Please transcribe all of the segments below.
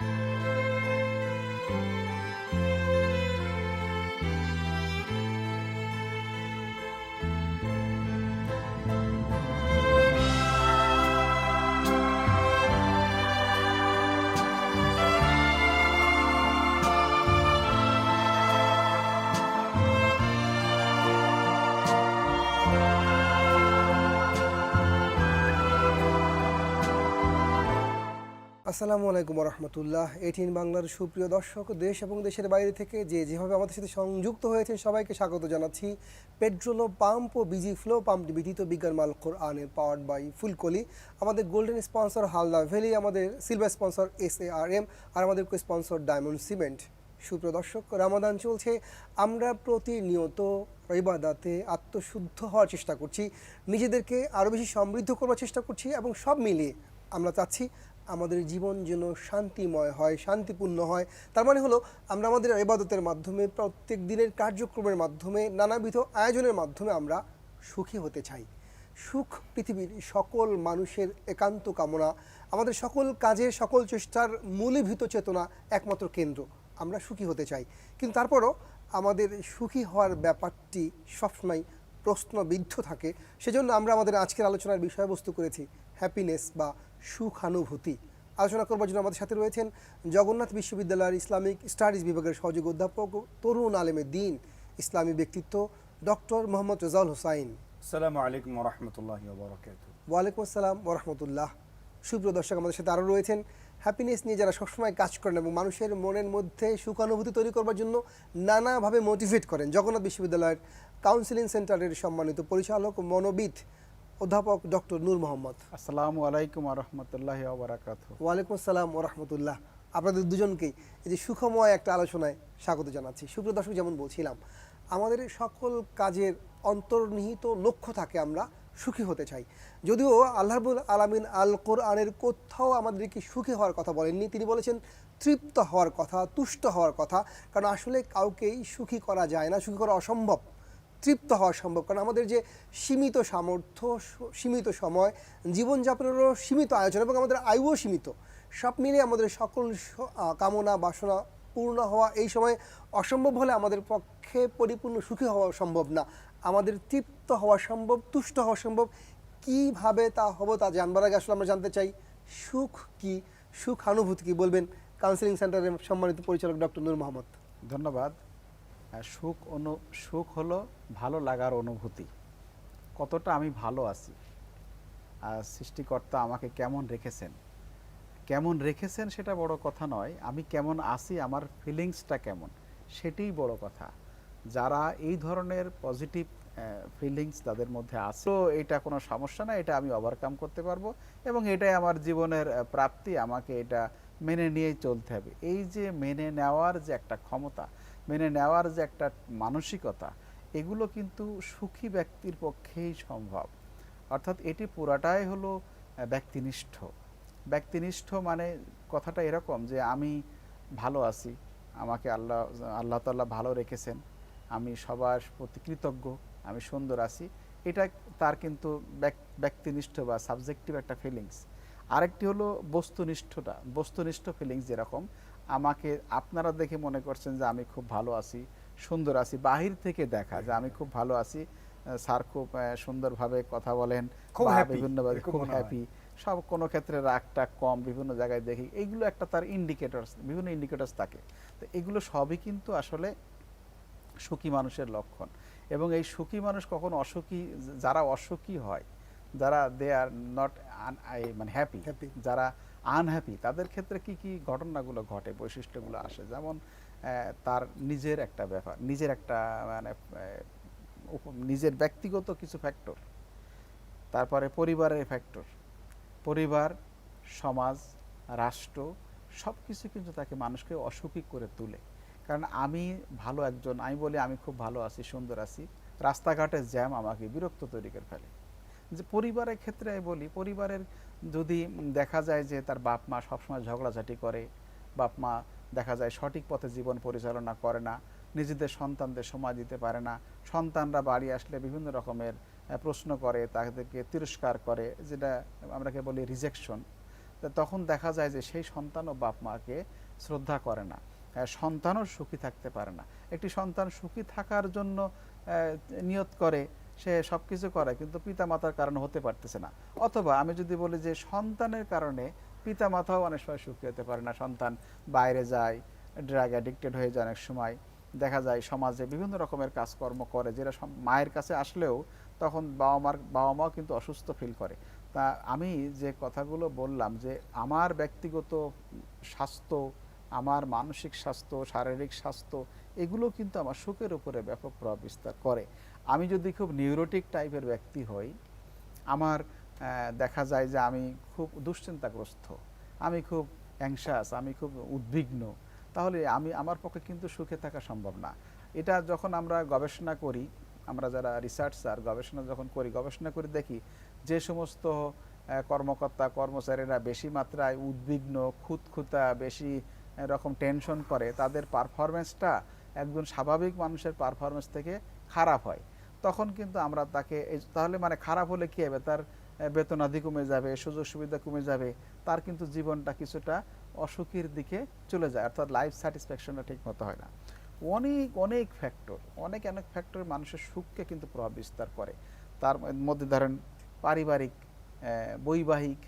Música আসসালামু আলাইকুম রহমতুল্লাহ এটিন বাংলার সুপ্রিয় দর্শক, দেশ এবং দেশের বাইরে থেকে যে যেভাবে আমাদের সাথে সংযুক্ত হয়েছেন, সবাইকে স্বাগত জানাচ্ছি। পেট্রোল পাম্প ও বিজি ফ্লো পাম্প বিধিত বিজ্ঞান মাল কোরআনে পাওয়ার্ড বাই ফুলকলি। আমাদের গোল্ডেন স্পন্সর হালদা ভ্যালি আমাদের silver sponsor S A R M R আমাদের স্পন্সর ডায়মন্ড সিমেন্ট সুপ্রিয় দর্শক, রামাদান চলছে। আমরা প্রতিনিয়ত ইবাদাতে আত্মশুদ্ধ হওয়ার চেষ্টা করছি। নিজেদেরকে আরও বেশি সমৃদ্ধ করার চেষ্টা করছি এবং সব মিলিয়ে আমরা চাচ্ছি আমাদের জীবন যেন শান্তিময় হয়, শান্তিপূর্ণ হয়। তার মানে হলো, আমরা আমাদের ইবাদতের মাধ্যমে, প্রত্যেক দিনের কার্যক্রমের মাধ্যমে, নানাবিধ আয়োজনের মাধ্যমে আমরা সুখী হতে চাই। সুখ পৃথিবীর সকল মানুষের একান্ত কামনা। আমাদের সকল কাজের, সকল চেষ্টার মূলীভূত চেতনা একমাত্র কেন্দ্র, আমরা সুখী হতে চাই। কিন্তু তারপরও আমাদের সুখী হওয়ার ব্যাপারটি সবসময় প্রশ্নবিদ্ধ থাকে। সেজন্য আমরা আমাদের আজকের আলোচনার বিষয়বস্তু করেছি হ্যাপিনেস বা সুখানুভূতি। আলোচনা করবার জন্য আমাদের সাথে রয়েছেন জগন্নাথ বিশ্ববিদ্যালয়ের ইসলামিক স্টাডিজ বিভাগের সহযোগী অধ্যাপক তরুণ আলেমে দিন ইসলামী ব্যক্তিত্ব ডক্টর মোহাম্মদ রেজাউল হোসাইন। আসসালামু আলাইকুম রহমতুল্লাহ বরকাত ওয়ালাইকুম আসসালাম ওরহমতুল্লাহ সুপ্রিয় দর্শক আমাদের সাথে আরও রয়েছেন হ্যাপিনেস নিয়ে যারা সবসময় কাজ করেন এবং মানুষের মনের মধ্যে সুখানুভূতি তৈরি করবার জন্য নানাভাবে মোটিভেট করেন জগন্নাথ বিশ্ববিদ্যালয়ের কাউন্সিলিং সেন্টারের সম্মানিত পরিচালক মনোবিদ অধ্যাপক ডক্টর নূর মোহাম্মদ। আসসালামু আলাইকুম রহমতুল্লাহ বারাকাত ওয়ালাইকুম আসসালাম ওরহমতুল্লাহ আপনাদের দুজনকেই এই যে সুখময় একটা আলোচনায় স্বাগত জানাচ্ছি। সুপ্রিয় দর্শক যেমন বলছিলাম আমাদের সকল কাজের অন্তর্নিহিত লক্ষ্য থাকে আমরা সুখী হতে চাই। যদিও আল্লাহবুল আলামিন আল কোরআনের কোথাও আমাদেরকে সুখী হওয়ার কথা বলেননি। তিনি বলেছেন তৃপ্ত হওয়ার কথা তুষ্ট হওয়ার কথা। কারণ আসলে কাউকেই সুখী করা যায় না সুখী করা অসম্ভব। তৃপ্ত হওয়া সম্ভব। কারণ আমাদের যে সীমিত সামর্থ্য, সীমিত সময়, জীবনযাপনেরও সীমিত আয়োজন এবং আমাদের আয়ুও সীমিত, সব মিলিয়ে আমাদের সকল কামনা, বাসনা পূর্ণ হওয়া এই সময় অসম্ভব হলে আমাদের পক্ষে পরিপূর্ণ সুখী হওয়া সম্ভব না। আমাদের তৃপ্ত হওয়া সম্ভব, তুষ্ট হওয়া সম্ভব। কীভাবে তা হব তা জানবার আগে আসলে আমরা জানতে চাই, সুখ কি? সুখ অনুভূতি কি বলবেন? কাউন্সিলিং সেন্টারের সম্মানিত পরিচালক ডক্টর নূর মোহাম্মদ ধন্যবাদ। সুখ অনু, সুখ হলো ভালো লাগার অনুভূতি। কতটা আমি ভালো আছি, আর সৃষ্টিকর্তা আমাকে কেমন রেখেছেন? কেমন রেখেছেন সেটা বড় কথা নয়, আমি কেমন আছি, আমার ফিলিংসটা কেমন, সেটাই বড় কথা। যারা এই ধরনের পজিটিভ ফিলিংস তাদের মধ্যে আছে, তো এটা কোনো সমস্যা না, এটা আমি ওভারকাম করতে পারব এবং এটাই আমার জীবনের প্রাপ্তি, আমাকে এটা মেনে নিয়েই চলতে হবে। এই যে মেনে নেওয়ার যে একটা ক্ষমতা মেনে নেওয়ার যে একটা মানসিকতা, এগুলো কিন্তু সুখী ব্যক্তির পক্ষেই সম্ভব। অর্থাৎ এটি পুরাটাই হলো ব্যক্তিনিষ্ঠ। ব্যক্তিনিষ্ঠ মানে কথাটা এরকম যে, আমি ভালো আছি, আমাকে আল্লাহ আল্লাহ তাল্লাহ ভালো রেখেছেন, আমি সবার প্রতি কৃতজ্ঞ, আমি সুন্দর আছি। এটা তার কিন্তু ব্যক- ব্যক্তিনিষ্ঠ বা সাবজেক্টিভ একটা ফিলিংস আরেকটি হলো বস্তুনিষ্ঠতা। বস্তুনিষ্ঠ ফিলিংস যেরকম আমাকে আপনারা দেখে মনে করছেন যে আমি খুব ভালো আছি সুন্দর আছি। বাহির থেকে দেখা যে আমি খুব ভালো আছি। স্যার খুব সুন্দরভাবে কথা বলেন খুব বা বিভিন্নভাবে খুব হ্যাপি সব কোনো ক্ষেত্রে রাগটা কম বিভিন্ন জায়গায় দেখি। এইগুলো একটা তার ইন্ডিকেটরস বিভিন্ন ইন্ডিকেটরস থাকে। তো এগুলো সবই কিন্তু আসলে সুখী মানুষের লক্ষণ। এবং এই সুখী মানুষ কখন অসুখী যারা অসুখী হয় যারা দে আর নট মানে হ্যাপি. যারা আনহ্যাপি, তাদের ক্ষেত্রে কি কি ঘটনাগুলো ঘটে, বৈশিষ্ট্যগুলো আসে? যেমন তার নিজের একটা ব্যাপার, নিজের একটা মানে নিজের ব্যক্তিগত কিছু ফ্যাক্টর তারপরে পরিবারের ফ্যাক্টর পরিবার, সমাজ, রাষ্ট্র সব কিছু কিন্তু তাকে মানুষকে অসুখী করে তোলে। কারণ আমি ভালো একজন, আমি বলি আমি খুব ভালো আছি, সুন্দর আছি, রাস্তাঘাটে জ্যাম আমাকে বিরক্ত তৈরি করে ফেলে। যে পরিবারের ক্ষেত্রে আমি বলি, পরিবারের যদি দেখা যায় যে তার বাপ মা সবসময় ঝগড়াঝাটি করে, বাপ মা দেখা যায় সঠিক পথে জীবন পরিচালনা করে না, নিজেদের সন্তানদের সময় দিতে পারে না, সন্তানরা বাড়ি আসলে বিভিন্ন রকমের প্রশ্ন করে, তাদেরকে তিরস্কার করে, যেটা আমরাকে বলি রিজেকশন তখন দেখা যায় যে সেই সন্তানও বাপ মাকে শ্রদ্ধা করে না সন্তানও সুখী থাকতে পারে না। একটি সন্তান সুখী থাকার জন্য নিয়ত করে সে সব কিছু করে, কিন্তু পিতা মাতার কারণে হতে পারতেছে না। অথবা আমি যদি বলি যে সন্তানের কারণে পিতা মাতাও অনেক সময় সুখী হতে পারে না। সন্তান বাইরে যায় ড্রাগ অ্যাডিক্টেড হয়ে যায় অনেক সময়। দেখা যায় সমাজে বিভিন্ন রকমের কাজকর্ম করে, যেটা মায়ের কাছে আসলেও তখন বাবা মার বাবা মাও কিন্তু অসুস্থ ফিল করে। তা আমি যে কথাগুলো বললাম যে আমার ব্যক্তিগত স্বাস্থ্য, আমার মানসিক স্বাস্থ্য, শারীরিক স্বাস্থ্য, এগুলো কিন্তু আমার সুখের উপরে ব্যাপক প্রভাব বিস্তার করে। আমি যদি খুব নিউরোটিক টাইপের ব্যক্তি হই, আমার দেখা যায় যে আমি খুব দুশ্চিন্তাগ্রস্ত, আমি খুব অ্যাংশাস আমি খুব উদ্বিগ্ন, তাহলে আমি, আমার পক্ষে কিন্তু সুখে থাকা সম্ভব না। এটা যখন আমরা গবেষণা করি, আমরা যারা রিসার্চার গবেষণা যখন করি, গবেষণা করে দেখি যে সমস্ত কর্মকর্তা, কর্মচারীরা বেশি মাত্রায় উদ্বিগ্ন, খুঁতখুঁতা, বেশি রকম টেনশন করে, তাদের পারফরমেন্সটা একজন স্বাভাবিক মানুষের পারফরমেন্স থেকে খারাপ হয়। তখন কিন্তু আমরা তাকে তাহলে মানে খারাপ হলে কী হবে? তার বেতনাদি কমে যাবে, সুযোগ সুবিধা কমে যাবে, তার কিন্তু জীবনটা কিছুটা অসুখীর দিকে চলে যায়। অর্থাৎ লাইফ স্যাটিসফ্যাকশনটা ঠিক মতো হয় না। অনেক অনেক ফ্যাক্টর অনেক অনেক ফ্যাক্টর মানুষের সুখকে কিন্তু প্রভাব বিস্তার করে। তার মধ্যে ধরেন পারিবারিক বৈবাহিক,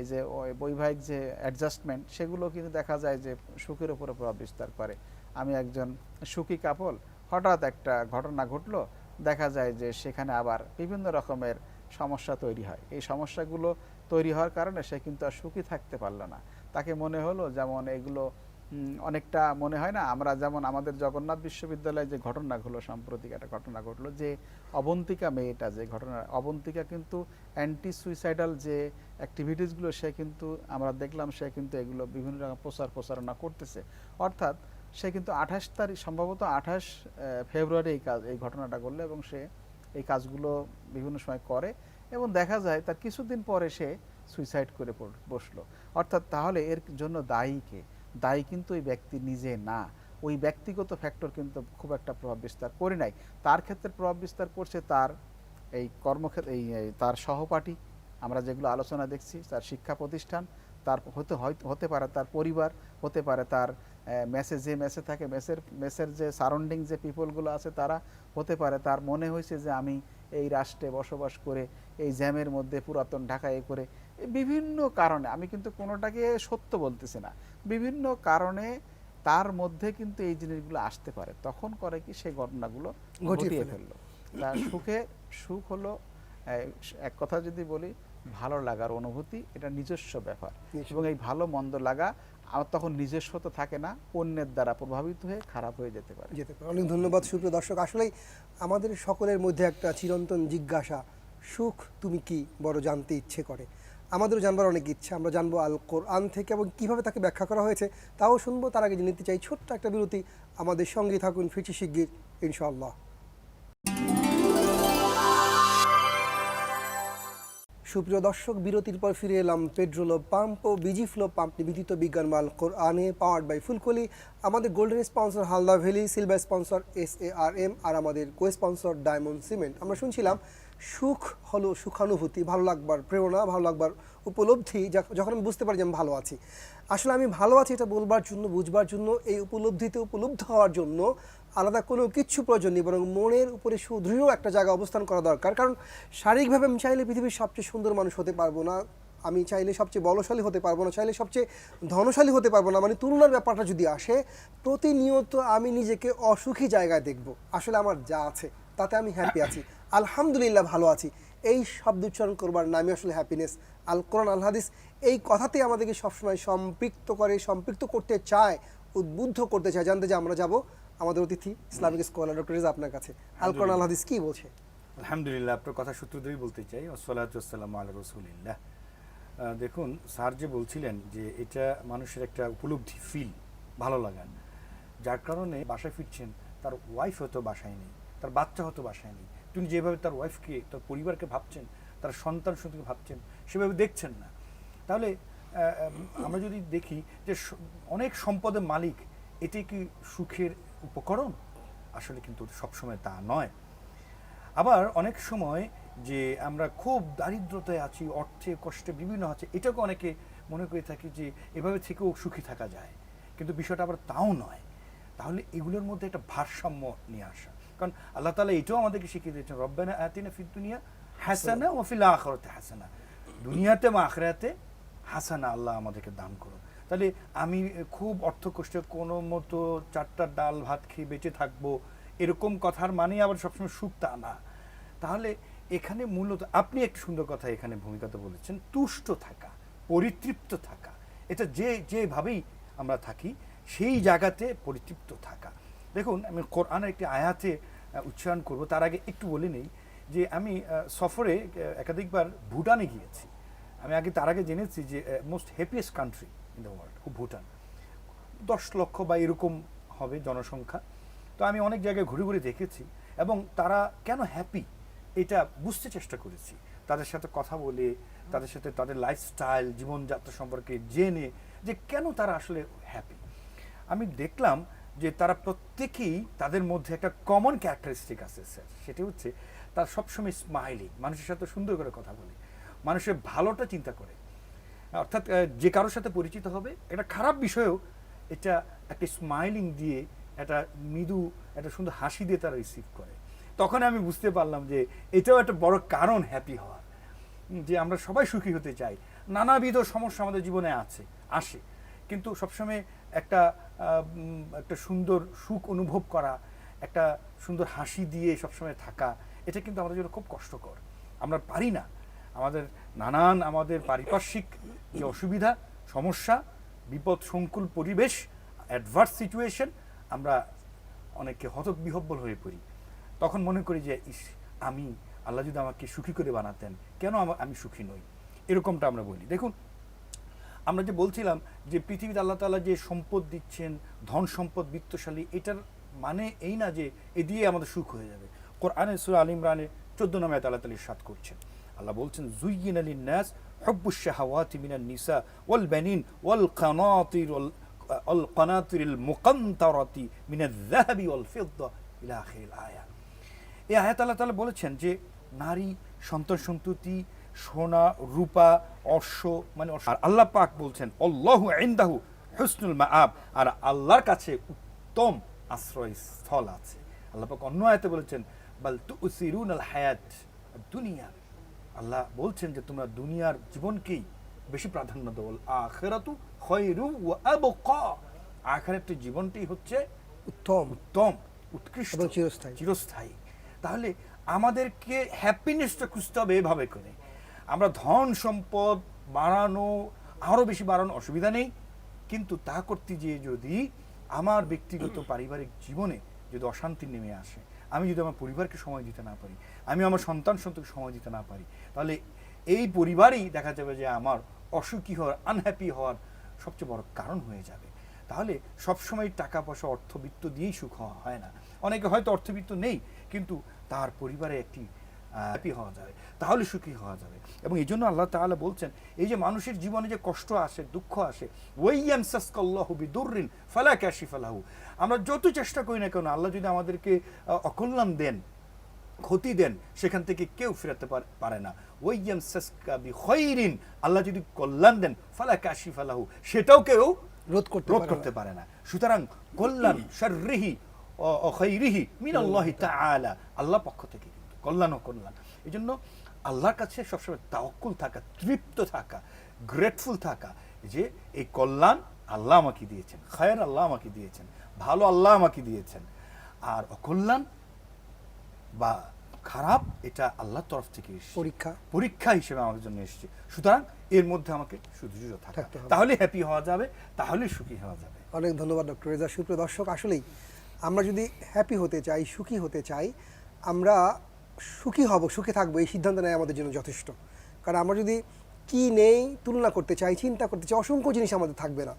এই যে বৈবাহিক যে অ্যাডজাস্টমেন্ট সেগুলো কিন্তু দেখা যায় যে সুখের উপরে প্রভাব বিস্তার করে। আমি একজন সুখী কাপল হঠাৎ একটা ঘটনা ঘটলো দেখা যায় যে সেখানে আবার বিভিন্ন রকমের সমস্যা তৈরি হয়। এই সমস্যাগুলো তৈরি হওয়ার কারণে সে কিন্তু আর সুখী থাকতে পারল না। তাকে মনে হলো যেমন এগুলো অনেকটা মনে হয় না, আমরা যেমন আমাদের জগন্নাথ বিশ্ববিদ্যালয়ে যে ঘটনাগুলো সাম্প্রতিক একটা ঘটনা ঘটলো, যে অবন্তিকা মেয়েটা যে ঘটনা, অবন্তিকা কিন্তু অ্যান্টি সুইসাইডাল যে অ্যাক্টিভিটিসগুলো সে কিন্তু, আমরা দেখলাম সে কিন্তু এগুলো বিভিন্ন রকম প্রচার প্রচারণা করতেছে। অর্থাৎ সে কিন্তু আঠাশ তারিখ, সম্ভবত আঠাশ ফেব্রুয়ারি এই কাজ, এই ঘটনাটা করল এবং সে এই কাজগুলো বিভিন্ন সময় করে এবং দেখা যায় তার কিছুদিন পরে সে সুইসাইড করে বসল। অর্থাৎ তাহলে এর জন্য দায়ী কে? দায়ী কিন্তু ওই ব্যক্তি নিজে না। ওই ব্যক্তিগত ফ্যাক্টর কিন্তু খুব একটা প্রভাব বিস্তার করে নাই। তার ক্ষেত্রে প্রভাব বিস্তার করছে তার এই কর্মক্ষেত্র এই তার সহপাঠী। আমরা যেগুলো আলোচনা দেখছি, তার শিক্ষা প্রতিষ্ঠান, তার হতে হয়তো হতে পারে তার পরিবার, হতে পারে তার মেসে যে মেসে থাকে মেসের মেসের যে সারাউন্ডিং যে পিপলগুলো আছে তারা হতে পারে। তার মনে হয়েছে যে আমি এই রাষ্ট্রে বসবাস করে এই জ্যামের মধ্যে পুরাতন ঢাকায় এ করে বিভিন্ন কারণে আমি কিন্তু কোনোটাকে সত্য বলতেছি না বিভিন্ন কারণে তার মধ্যে কিন্তু এই জিনিসগুলো আসতে পারে। তখন করে কি সেই ঘটনাগুলো ঘটিয়ে ফেলল। সুখে সুখ হলো এক কথা যদি বলি ভালো লাগার অনুভূতি এটা নিজস্ব ব্যাপার। এবং এই ভালো মন্দ লাগা আর তখন নিজস্ব তো থাকে না অন্যের দ্বারা প্রভাবিত হয়ে খারাপ হয়ে যেতে পারে। যেতে পারে। অনেক ধন্যবাদ সুপ্রিয় দর্শক। আসলেই আমাদের সকলের মধ্যে একটা চিরন্তন জিজ্ঞাসা সুখ তুমি কি বড় জানতে ইচ্ছে করে? আমাদেরও জানবার অনেক ইচ্ছা। আমরা জানব আল কোরআন থেকে এবং কীভাবে তাকে ব্যাখ্যা করা হয়েছে তাও শুনব। তার আগে নিতে চাই ছোট্ট একটা বিরতি। আমাদের সঙ্গে থাকুন ফিরছি শিগগির ইনশাআল্লাহ। সুপ্রিয় দর্শক, বিরতির পর ফিরে এলাম পেট্রোল ও পাম্প ও বিজি ফ্লো পাম্প নিবেদিত বিজ্ঞান মাল কোরআনে পাওয়ার্ড বাই ফুলকলি। আমাদের golden sponsor Halda valley silver sponsor S A R M R আমাদের কো স্পন্সর ডায়মন্ড সিমেন্ট আমরা শুনছিলাম, সুখ হলো সুখানুভূতি, ভালো লাগবার প্রেরণা, ভালো লাগবার উপলব্ধি যখ- যখন আমি বুঝতে পারি যে আমি ভালো আছি। আসলে আমি ভালো আছি এটা বলবার জন্য, বুঝবার জন্য, এই উপলব্ধিতে উপলব্ধ হওয়ার জন্য আলাদা কোনো কিচ্ছু প্রয়োজন নেই, বরং মনের উপরে সুদৃঢ় একটা জায়গা অবস্থান করা দরকার। কারণ শারীরিকভাবে আমি চাইলে পৃথিবীর সবচেয়ে সুন্দর মানুষ হতে পারব না। আমি চাইলে সবচেয়ে বলশালী হতে পারব না, চাইলে সবচেয়ে ধনশালী হতে পারব না। মানে তুলনার ব্যাপারটা যদি আসে, প্রতিনিয়ত আমি নিজেকে অসুখী জায়গায় দেখব। আসলে আমার যা আছে, তাতে আমি হ্যাপি আছি। আলহামদুলিল্লাহ ভালো আছি। এই শব্দ উচ্চারণ করবার নামই আসলে হ্যাপিনেস আল কোরআন, আল হাদিস, এই কথাতেই আমাদেরকে সবসময় সম্পৃক্ত করে, সম্পৃক্ত করতে চায়, উদ্বুদ্ধ করতে চায়। জানতে যে আমরা যাব আমাদের অতিথি ইসলামিক স্কলার ডক্টর রেজা আপনার কাছে। আল কোরআন, আল হাদিস কি বলছে? আলহামদুলিল্লাহ, আপনার কথা সূত্র ধরেই বলতে চাই আসসালাতাম আল্লাহ রসুলিল্লাহ। দেখুন, স্যার যে বলছিলেন যে এটা মানুষের একটা উপলব্ধি ফিল ভালো লাগার। যার কারণে বাসায় ফিরছেন, তার ওয়াইফ হয়তো বাসায় নেই, তার বাচ্চা হয়তো বাসায় নেই। তিনি যেভাবে তার ওয়াইফকে তার পরিবারকে ভাবছেন, তার সন্তান সন্ততিকে ভাবছেন, সেভাবে দেখছেন না। তাহলে আমরা যদি দেখি যে অনেক সম্পদের মালিক, এটি কি সুখের উপকরণ? আসলে কিন্তু সবসময় তা নয়। আবার অনেক সময় যে আমরা খুব দারিদ্রতায় আছি, অর্থে, কষ্টে, বিভিন্ন আছে এটাকে অনেকে মনে করে থাকি যে এভাবে থেকেও সুখী থাকা যায়। কিন্তু বিষয়টা আবার তাও নয়। তাহলে এগুলোর মধ্যে একটা ভারসাম্য নিয়ে আসা। কারণ আল্লাহ তালা এটাও আমাদেরকে শিখিয়ে দিয়েছেন, রব্বানা আতিনা ফিদ দুনিয়া হাসানা ও ফিল আখরাতে হাসানা। দুনিয়াতে বা আখরাতে হাসানা আল্লাহ আমাদেরকে দান করুন। তাহলে আমি খুব অর্থ কষ্টে কোনো মতো চারটা ডাল, ভাত খেয়ে বেঁচে থাকব, এরকম কথার মানে আবার সবসময় সুখ তা না। তাহলে এখানে মূলত, আপনি একটু সুন্দর কথা এখানে ভূমিকাতে বলেছেন, তুষ্ট থাকা, পরিতৃপ্ত থাকা, এটা যে, যেভাবেই আমরা থাকি, সেই জায়গাতে পরিতৃপ্ত থাকা। দেখুন, আমি কোরআনের একটি আয়াতে উচ্চারণ করব, তার আগে একটু বলে নেই যে আমি সফরে একাধিকবার ভুটানে গিয়েছি। আমি আগে তার আগে জেনেছি যে most happiest country in the world Bhutan. দশ লক্ষ বা এরকম হবে জনসংখ্যা। তো আমি অনেক জায়গায় ঘুরে ঘুরে দেখেছি এবং তারা কেন হ্যাপি এটা বুঝতে চেষ্টা করেছি। তাদের সাথে কথা বলে, তাদের সাথে তাদের লাইফস্টাইল জীবনযাত্রা সম্পর্কে জেনে যে কেন তারা আসলে হ্যাপি আমি দেখলাম যে তারা প্রত্যেকেই তাদের মধ্যে একটা কমন ক্যারেক্টারিস্টিক আছে, স্যার। সেটি হচ্ছে তার সবসময় স্মাইলিং মানুষের সাথে সুন্দর করে কথা বলে। মানুষের ভালোটা চিন্তা করে। অর্থাৎ যে কারোর সাথে পরিচিত হবে, একটা খারাপ বিষয়েও এটা একটা স্মাইলিং দিয়ে, একটা মৃদু, একটা সুন্দর হাসি দিয়ে তারা রিসিভ করে। তখন আমি বুঝতে পারলাম যে এটাও একটা বড় কারণ হ্যাপি হওয়ার যে আমরা সবাই সুখী হতে চাই। নানাবিধ সমস্যা আমাদের জীবনে আছে, আসে। কিন্তু সবসময় একটা একটা সুন্দর সুখ অনুভব করা, একটা সুন্দর হাসি দিয়ে সবসময় থাকা, এটা কিন্তু আমাদের জন্য খুব কষ্টকর। আমরা পারি না। আমাদের নানান আমাদের পারিপার্শ্বিক যে অসুবিধা, সমস্যা বিপদ সংকুল পরিবেশ অ্যাডভার্স সিচুয়েশন আমরা অনেকে হতবিহব্বল হয়ে পড়ি। তখন মনে করি যে, ইস, আমি, আল্লাহ যদি আমাকে সুখী করে বানাতেন, কেন আমা- সুখী নই? এরকমটা আমরা বলি। দেখুন, আমরা যে বলছিলাম যে, পৃথিবীতে আল্লাহ তাআলা যে সম্পদ দিচ্ছেন, ধন সম্পদ বিত্তশালী, এটার মানে এই না যে, এ দিয়ে আমাদের সুখ হয়ে যাবে। কোরআনে সুরা আল ইমরানে চোদ্দ নামে আল্লাহ তালা সাত করছেন। আল্লাহ বলছেন, জুইয়িন আলী নাস হব্বুশ শাহাওয়াতি মিনান নিসা ওয়াল বানিন ওয়াল কানাতির ওয়াল কানাতিরিল মুকান্তারাতি মিনাল যাহাবি ওয়াল ফিদ্দা ইলা আখিরিল আয়া। এই আয়াত আল্লাহ তাআলা বলেছেন যে, নারী সন্তান সন্ততি, সোনা, রূপা, অশ্ব মানে। আর আল্লাহ পাক বলছেন অল্লাহু ইনদাহু হুসনুল মাআব। আর আল্লাহর কাছে উত্তম আশ্রয়স্থল আছে। আল্লাহ পাক অন্য আয়াতে বলেছেন, বাল তুসিরুন আল হায়াত দুনিয়া আল্লাহ বলছেন যে তোমরা দুনিয়ার জীবনকেই বেশি প্রাধান্য দাও। আখিরাতু খায়রু আখিরাতের জীবনটাই হচ্ছে উত্তম। উত্তম উৎকৃষ্ট চিরস্থায়ী। চিরস্থায়ী। তাহলে আমাদেরকে হ্যাপিনেসটা খুঁজতে হবে এভাবে করে। আমরা ধন সম্পদ বাড়ানো আরও বেশি বাড়ানো অসুবিধা নেই। কিন্তু তা করতে গিয়ে যদি আমার ব্যক্তিগত পারিবারিক জীবনে যদি অশান্তি নেমে আসে আমি যদি আমার পরিবারকে সময় দিতে না পারি, আমি আমার সন্তান সন্তকে সময় দিতে না পারি, তাহলে এই পরিবারেই দেখা যাবে যে আমার অসুখী হওয়ার আনহ্যাপি হওয়ার সবচেয়ে বড় কারণ হয়ে যাবে। তাহলে সবসময় টাকা পয়সা অর্থবিত্ত দিয়েই সুখ হয় না। অনেকে হয়তো অর্থবিত্ত নেই, কিন্তু তার পরিবারে একটি হ্যাপি হওয়া যাবে তাহলে সুখী হওয়া যাবে। এবং এই জন্য আল্লাহ তাআলা বলছেন এই যে মানুষের জীবনে যে কষ্ট আসে দুঃখ আসে ওয়াইয়ান সাসকাল্লাহু বিদুররিন ফালা কাশিফা লাহু। আমরা যত চেষ্টা করি না কেন আল্লাহ যদি আমাদেরকে অকল্যাণ দেন ক্ষতি দেন সেখান থেকে কেউ ফেরাতে পারে না। ওয়াইয়াম সাসকা বিখাইরিন আল্লাহ যদি কল্যাণ দেন ফালা কাশিফা লাহু সেটাও কেউ রোধ করতে রোধ করতে পারে না। সুতরাং কল্যাণ শাররিহি ও খাইরিহি মিনাল্লাহি তাআলা আল্লাহ পক্ষ থেকে। কল্যাণ ও কল্যাণ। এই জন্য আল্লাহর কাছে সবসময় তাওয়াক্কুল থাকা তৃপ্ত থাকা গ্রেটফুল থাকা যে এই কল্যাণ আল্লাহ আমাকে দিয়েছেন খায়ের আল্লাহ আমাকে দিয়েছেন ভালো আল্লাহ আমাকে দিয়েছেন। আর অকল্যাণ বা খারাপ এটা আল্লাহর তরফ থেকে এসেছে। পরীক্ষা। পরীক্ষা হিসেবে আমাদের জন্য এসেছে। সুতরাং এর মধ্যে আমাকে সুদৃঢ় থাকা। থাকতে হবে। তাহলে হ্যাপি হওয়া যাবে তাহলে সুখী হওয়া যাবে। অনেক ধন্যবাদ ডক্টর রেজা। সুপ্রিয় দর্শক আসলেই আমরা যদি হ্যাপি হতে চাই সুখী হতে চাই আমরা সুখী হব সুখী থাকব এই সিদ্ধান্ত নেয় আমাদের জন্য যথেষ্ট। কারণ আমরা যদি কি নেই তুলনা করতে চাই চিন্তা করতে চাই অসংখ্য জিনিস আমাদের থাকবে না।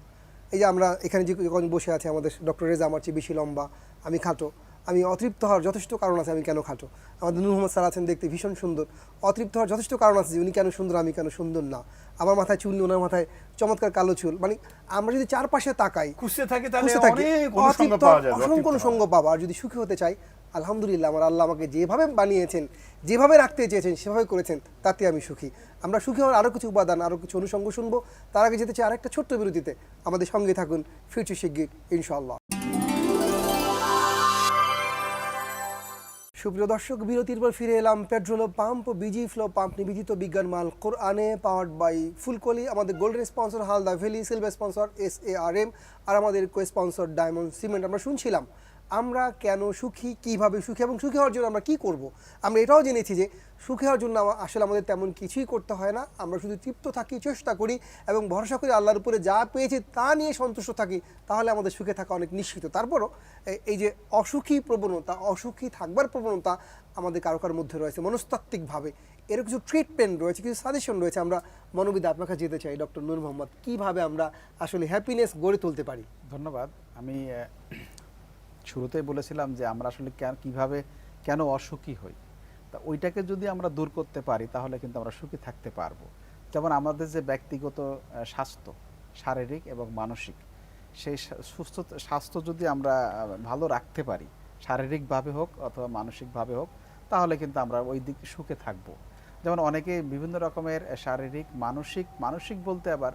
এই যে আমরা এখানে যে যখন বসে আছে আমাদের ডক্টর রেজা আমার চেয়ে বেশি লম্বা আমি খাটো আমি অতৃপ্ত হওয়ার যথেষ্ট কারণ আছে আমি কেন খাটো? আমাদের নূর মোহাম্মদ স্যার আছেন দেখতে ভীষণ সুন্দর। অতৃপ্ত হওয়ার যথেষ্ট কারণ আছে যে উনি কেন সুন্দর আমি কেন সুন্দর না। আমার মাথায় চুল ওনার মাথায় চমৎকার কালো চুল। মানে আমরা যদি চারপাশে তাকাই খুঁজতে থাকি অসংখ্য অনুষঙ্গ পাবো। আর যদি সুখী হতে চাই আলহামদুলিল্লাহ আমার আল্লাহ আমাকে যেভাবে বানিয়েছেন, যেভাবে রাখতে চেয়েছেন, সেভাবে করেছেন, তাতে আমি সুখী। আমরা সুখী হওয়ার আরও কিছু উপাদান আরও কিছু অনুষঙ্গ শুনব। তার আগে যেতে চাই আরেকটা ছোট্ট বিরতিতে। আমাদের সঙ্গে থাকুন ফিউচার শিগগির ইনশাআল্লাহ। সুপ্রিয় দর্শক, বিরতির পর ফিরে এলাম। Petrol pump, BG flow pump নিবেদিত বিজ্ঞান মাল কোরআনে পাওয়ার্ড বাই ফুলকলি। আমাদের golden sponsor Halda valley silver sponsor S A R M R আমাদের কো স্পন্সর ডায়মন্ড সিমেন্ট আমরা শুনছিলাম আমরা কেন সুখী, কীভাবে সুখী এবং সুখী হওয়ার জন্য আমরা কি করব? আমরা এটাও জেনেছি যে সুখী হওয়ার জন্য আসলে আমাদের তেমন কিছুই করতে হয় না। আমরা শুধু তৃপ্ত থাকি, চেষ্টা করি এবং ভরসা করি আল্লাহর উপরে যা পেয়েছি তা নিয়ে সন্তুষ্ট থাকি, তাহলে আমাদের সুখে থাকা অনেক নিশ্চিত। তারপরও এই যে অসুখী প্রবণতা, অসুখী থাকবার প্রবণতা আমাদের কারও কারোর মধ্যে রয়েছে মনস্তাত্ত্বিকভাবে। এর কিছু ট্রিটমেন্ট রয়েছে, কিছু সাজেশন রয়েছে আমরা মনোবিদ আপনার কাছে যেতে চাই ডক্টর নূর মোহাম্মদ। কীভাবে আমরা আসলে হ্যাপিনেস গড়ে তুলতে পারি? ধন্যবাদ। আমি শুরুতেই বলেছিলাম যে আমরা আসলে কীভাবে কেন অসুখী হই। তা ওইটাকে যদি আমরা দূর করতে পারি, তাহলে কিন্তু আমরা সুখী থাকতে পারব। যেমন আমাদের যে ব্যক্তিগত স্বাস্থ্য, শারীরিক এবং মানসিক, সেই সুস্থ স্বাস্থ্য যদি আমরা ভালো রাখতে পারি, শারীরিকভাবে হোক অথবা মানসিকভাবে হোক, তাহলে কিন্তু আমরা ওই দিক সুখে থাকব। যেমন অনেকে বিভিন্ন রকমের শারীরিক, মানসিক মানসিক বলতে আবার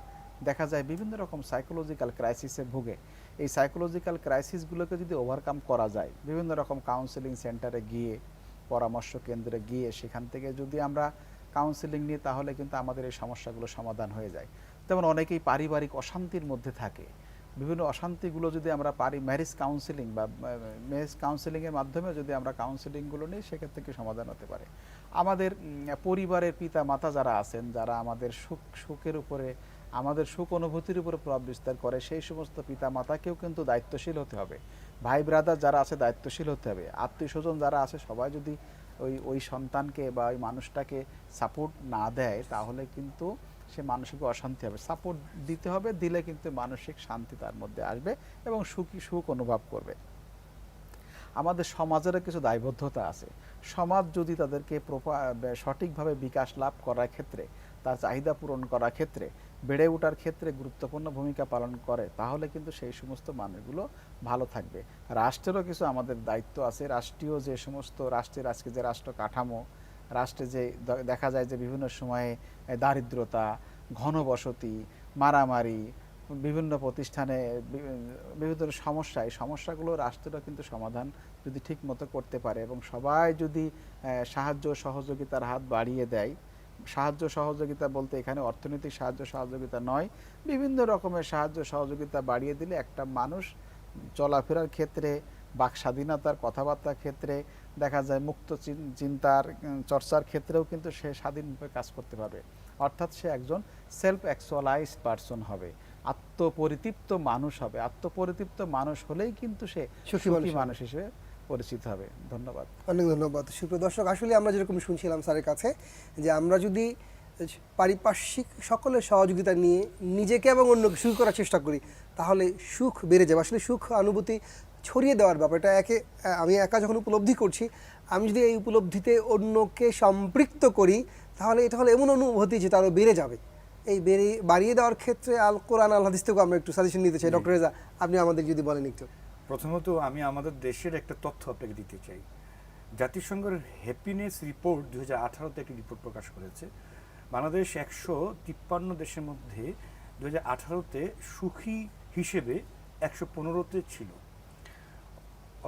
দেখা যায় বিভিন্ন রকম সাইকোলজিক্যাল ক্রাইসিসে ভুগে। এই সাইকোলজিক্যাল ক্রাইসিসগুলোকে যদি ওভারকাম করা যায়, বিভিন্ন রকম কাউন্সেলিং সেন্টারে গিয়ে, পরামর্শ কেন্দ্রে গিয়ে সেখান থেকে যদি আমরা কাউন্সেলিং নিই, তাহলে কিন্তু আমাদের এই সমস্যাগুলো সমাধান হয়ে যায়। তেমন অনেকেই পারিবারিক অশান্তির মধ্যে থাকে। বিভিন্ন অশান্তিগুলো যদি আমরা পারি ম্যারেজ কাউন্সেলিং বা ম্যারেজ কাউন্সেলিংয়ের মাধ্যমে যদি আমরা কাউন্সেলিংগুলো নিই, সেক্ষেত্রে কি সমাধান হতে পারে? আমাদের পরিবারের পিতা মাতা যারা আছেন, যারা আমাদের সুখ, সুখের উপরে আমাদের সুখ অনুভূতির উপরে প্রভাব বিস্তার করে, সেই সমস্ত পিতা মাতাকেও কিন্তু দায়িত্বশীল হতে হবে। ভাই ব্রাদার যারা আছে, দায়িত্বশীল হতে হবে। আত্মীয় স্বজন যারা আছে, সবাই যদি ওই ওই সন্তানকে বা ওই মানুষটাকে সাপোর্ট না দেয়, তাহলে কিন্তু সে মানসিক অশান্তি হবে। সাপোর্ট দিতে হবে, দিলে কিন্তু মানসিক শান্তি তার মধ্যে আসবে এবং সুখী, সুখ অনুভব করবে। আমাদের সমাজেরও কিছু দায়বদ্ধতা আছে। সমাজ যদি তাদেরকে সঠিকভাবে বিকাশ লাভ করার ক্ষেত্রে, তার চাহিদা পূরণ করার ক্ষেত্রে বেড়ে ওঠার ক্ষেত্রে গুরুত্বপূর্ণ ভূমিকা পালন করে, তাহলে কিন্তু সেই সমস্ত মানুষগুলো ভালো থাকবে। রাষ্ট্রেরও কিছু আমাদের দায়িত্ব আছে। রাষ্ট্রীয় যে সমস্ত, রাষ্ট্রের আজকে যে রাষ্ট্র কাঠামো, রাষ্ট্রে যে দেখা যায় যে বিভিন্ন সময়ে দারিদ্রতা, ঘনবসতি, মারামারি, বিভিন্ন প্রতিষ্ঠানে বিভিন্ন সমস্যা, এই সমস্যাগুলো রাষ্ট্রটা কিন্তু সমাধান যদি ঠিক মতো করতে পারে এবং সবাই যদি সাহায্য, সহযোগিতার হাত বাড়িয়ে দেয় সাহায্য সহযোগিতা বলতে এখানে অর্থনৈতিক সাহায্য সহযোগিতা নয়। বিভিন্ন রকমের সাহায্য সহযোগিতা বাড়িয়ে দিলে একটা মানুষ চলাফেরার ক্ষেত্রে বাক স্বাধীনতার কথাবার্তার ক্ষেত্রে দেখা যায় মুক্ত চিন্তার চর্চার ক্ষেত্রেও কিন্তু সে স্বাধীনভাবে কাজ করতে পারবে। অর্থাৎ সে একজন সেলফ অ্যাকচুয়ালাইজ পার্সন হবে আত্মপরিতৃপ্ত মানুষ হবে। আত্মপরিতৃপ্ত মানুষ হলেই কিন্তু সে সুখী। মানুষ হিসেবে পরিচিত হবে। ধন্যবাদ। অনেক ধন্যবাদ। সুপ্রিয় দর্শক আসলে আমরা যেরকম শুনছিলাম স্যারের কাছে যে আমরা যদি পারিপার্শ্বিক সকলের সহযোগিতা নিয়ে নিজেকে এবং অন্যকে সুখ করার চেষ্টা করি তাহলে সুখ বেড়ে যাবে। আসলে সুখ অনুভূতি ছড়িয়ে দেওয়ার ব্যাপার। এটা একে আমি একা যখন উপলব্ধি করছি আমি যদি এই উপলব্ধিতে অন্যকে সম্পৃক্ত করি তাহলে এটা হলো এমন অনুভূতি যে তারও বেড়ে যাবে। এই বেড়ে বাড়িয়ে দেওয়ার ক্ষেত্রে আল কোরআন আল হাদিস থেকেও আমরা একটু সাজেশন নিতে চাই। ডক্টর রেজা আপনি আমাদের যদি বলেন একটু। প্রথমত আমি আমাদের দেশের একটা তথ্য আপনাকে দিতে চাই। জাতিসংঘের হ্যাপিনেস রিপোর্ট দু হাজার আঠারোতে একটি রিপোর্ট প্রকাশ করেছে। বাংলাদেশ একশো তিপ্পান্ন দেশের মধ্যে দু হাজার আঠারোতে সুখী হিসেবে একশো পনেরোতে ছিল।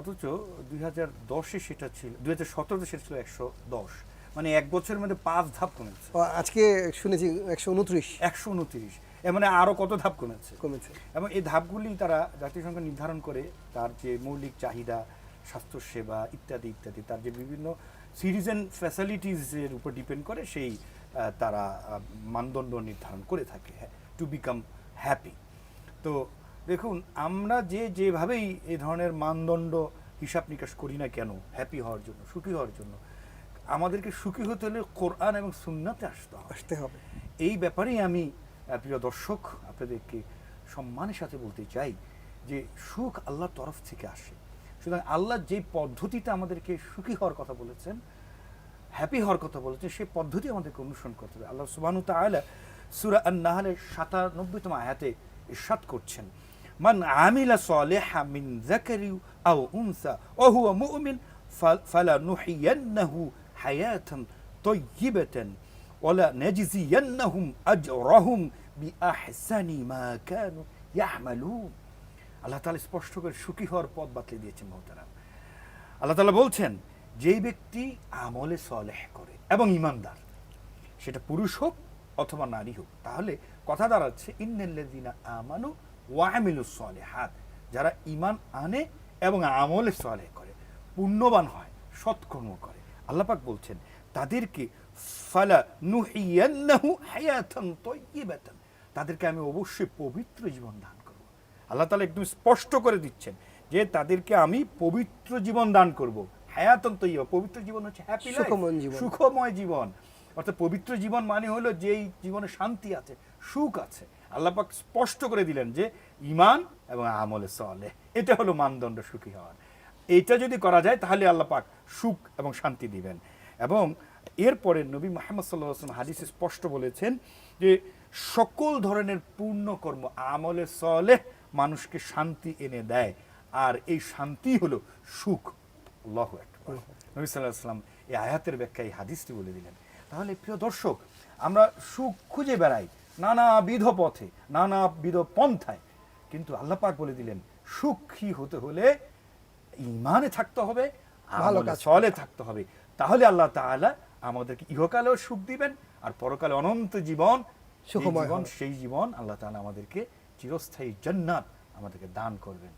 অথচ দুই হাজার দশে সেটা ছিল দুই হাজার সতেরোতে সেটা ছিল একশো দশ। মানে এক বছরের মধ্যে পাঁচ ধাপ কমেছে। আজকে শুনেছি একশো উনত্রিশ। একশো উনত্রিশ। এ মানে আরও কত ধাপ কমেছে? কমেছে। এবং এই ধাপগুলি তারা জাতিসংঘ নির্ধারণ করে তার যে মৌলিক চাহিদা স্বাস্থ্যসেবা ইত্যাদি ইত্যাদি তার যে বিভিন্ন সিটিজেন ফ্যাসিলিটিসের উপর ডিপেন্ড করে সেই তারা মানদণ্ড নির্ধারণ করে থাকে টু বিকাম হ্যাপি তো দেখুন আমরা যে যেভাবেই এ ধরনের মানদণ্ড হিসাব নিকাশ করি না কেন হ্যাপি হওয়ার জন্য সুখী হওয়ার জন্য আমাদেরকে সুখী হতে হলে কোরআন এবং সুন্নাতে আসতে হবে। আসতে হবে। এই ব্যাপারেই আমি হ্যাঁ, প্রিয় দর্শক, আপনাদেরকে সম্মানের সাথে বলতে চাই যে সুখ আল্লাহর তরফ থেকে আসে। সুতরাং আল্লাহ যে পদ্ধতিতে আমাদেরকে সুখী হওয়ার কথা বলেছেন হ্যাপি হওয়ার কথা বলেছেন সেই পদ্ধতি আমাদেরকে অনুসরণ করতে হবে। আল্লাহ সুবাহ তালা সুরা আন্নাহালের সাতানব্বইতম আয়াতে ইসাদ করছেন, মান আমিলা সালেহা মিন জাকারিউ আও উনসা অহু মুমিন ফালা নুহিয়ান্নাহু হায়াতান তৈয়িবাতান ওয়ালা নাজিজিয়ান্নাহুম আজরাহুম বিআহসানি মা কানু আল্লাহ তাআলা স্পষ্ট করে সুখী হওয়ার পথ বাতলে দিয়েছেন মহতারাম। আল্লাহ তালা বলছেন, যেই ব্যক্তি আমলে সলেহ করে এবং ইমানদার, সেটা পুরুষ হোক অথবা নারী হোক, তাহলে কথা দাঁড়াচ্ছে, ইন্নাল্লাযিনা আমানু ওয়া সলে হাত যারা ইমান আনে এবং আমলে সলেহ করে, পুণ্যবান হয়, সৎকর্ম করে। আল্লাপাক বলছেন, তাদেরকে ফালা নুহিয়ান্নাহু হায়াতান তাইয়্যিবাতান তাদেরকে আমি অবশ্যই পবিত্র জীবন দান করব। আল্লাহ তাআলা একদম স্পষ্ট করে দিচ্ছেন যে তাদেরকে আমি পবিত্র জীবন দান করব। হায়াতন তৈবা পবিত্র জীবন হচ্ছে হ্যাপি সুখময় জীবন। অর্থাৎ পবিত্র জীবন মানে হলো যেই জীবনে শান্তি আছে সুখ আছে। আল্লাহ পাক স্পষ্ট করে দিলেন যে ইমান এবং আমলে সলে এটা হলো মানদণ্ড সুখী হওয়ার। এটা যদি করা যায় তাহলে আল্লাহ পাক সুখ এবং শান্তি দিবেন। এবং এরপরে নবী মোহাম্মদ সাল্লাহ আসলাম হাদিসে স্পষ্ট বলেছেন যে সকল ধরনের পূর্ণ কর্ম আমলে সলে মানুষকে শান্তি এনে দেয়। আর এই শান্তি হলো সুখ। আল্লাহু নবী সাল্লাহ আসলাম এই আয়াতের ব্যাখ্যা এই হাদিসটি বলে দিলেন। তাহলে প্রিয় দর্শক আমরা সুখ খুঁজে বেড়াই নানাবিধ পথে নানাবিধ পন্থায়। কিন্তু আল্লাহ পাক বলে দিলেন সুখী হতে হলে ইমানে থাকতে হবে ভালো ভালো কাজ চলে থাকতে হবে। তাহলে আল্লাহ তাআলা আমাদেরকে ইহকালেও সুখ দিবেন আর পরকালে অনন্ত জীবন সুখময় জীবন সেই জীবন আল্লাহ তাআলা আমাদেরকে চিরস্থায়ী জান্নাত আমাদেরকে দান করবেন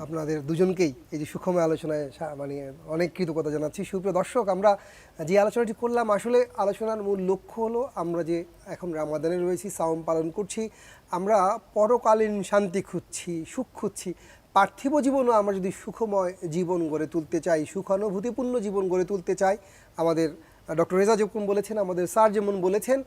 আপনাদের দুজনকেই এই যে সুখময় আলোচনায় মানে অনেক কৃতজ্ঞতা জানাচ্ছি। সুপ্রিয় দর্শক আমরা যে আলোচনাটি করলাম আসলে আলোচনার মূল লক্ষ্য হলো আমরা যে এখন রামাদানে রয়েছি সাওম পালন করছি আমরা পরকালীন শান্তি খুঁজছি সুখ খুঁজছি। পার্থিব জীবনও আমরা যদি সুখময় জীবন গড়ে তুলতে চাই, সুখানুভূতিপূর্ণ জীবন গড়ে তুলতে চাই, আমাদের ডক্টর রেজা যেমন বলেছেন, আমাদের স্যার যেমন বলেছেন,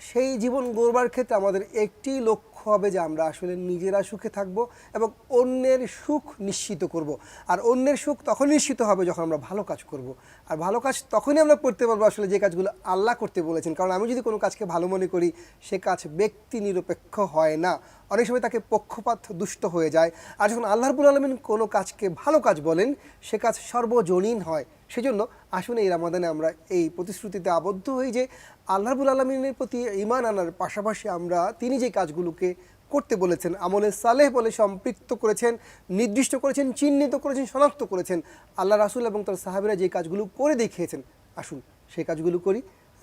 সেই জীবন গড়বার ক্ষেত্রে আমাদের একটি লক্ষ্য হবে যে আমরা আসলে নিজেরা সুখে থাকব এবং অন্যের সুখ নিশ্চিত করব। আর অন্যের সুখ তখন নিশ্চিত হবে যখন আমরা ভালো কাজ করব। আর ভালো কাজ তখনই আমরা করতে পারব আসলে যে কাজগুলো আল্লাহ করতে বলেছেন। কারণ আমি যদি কোনো কাজকে ভালো মনে করি, সে কাজ ব্যক্তি নিরপেক্ষ হয় না। অনেক সময় তাকে পক্ষপাত দুষ্ট হয়ে যায়। আর যখন আল্লাহ রবুল আলমিন কোনো কাজকে ভালো কাজ বলেন, সে কাজ সর্বজনীন হয়। সেজন্য আসুন এই রামাদানে আমরা এই প্রতিশ্রুতিতে আবদ্ধ হই যে আল্লাহরবুল আলমিনের প্রতি ইমান আনার পাশাপাশি আমরা তিনি যে কাজগুলোকে করতে বলেছেন, আমলে সালেহ বলে সম্পৃক্ত করেছেন, নির্দিষ্ট করেছেন, চিহ্নিত করেছেন, শনাক্ত করেছেন, আল্লাহ রাসুল এবং তার সাহাবিরা যে কাজগুলো করে দেখিয়েছেন, আসুন সেই কাজগুলো করি।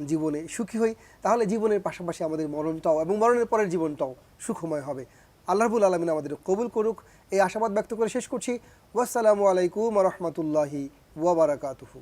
জীবনে সুখী হই, তাহলে জীবনের পাশাপাশি আমাদের মরণটাও এবং মরণের পরের জীবনটাও সুখময় হবে। আল্লাহবুল আলমিন আমাদের কবুল করুক। এই আশাবাদ ব্যক্ত করে শেষ করছি। ওয়াসালামু আলাইকুম রহমতুল্লাহি ওয়াবারাকাতুহু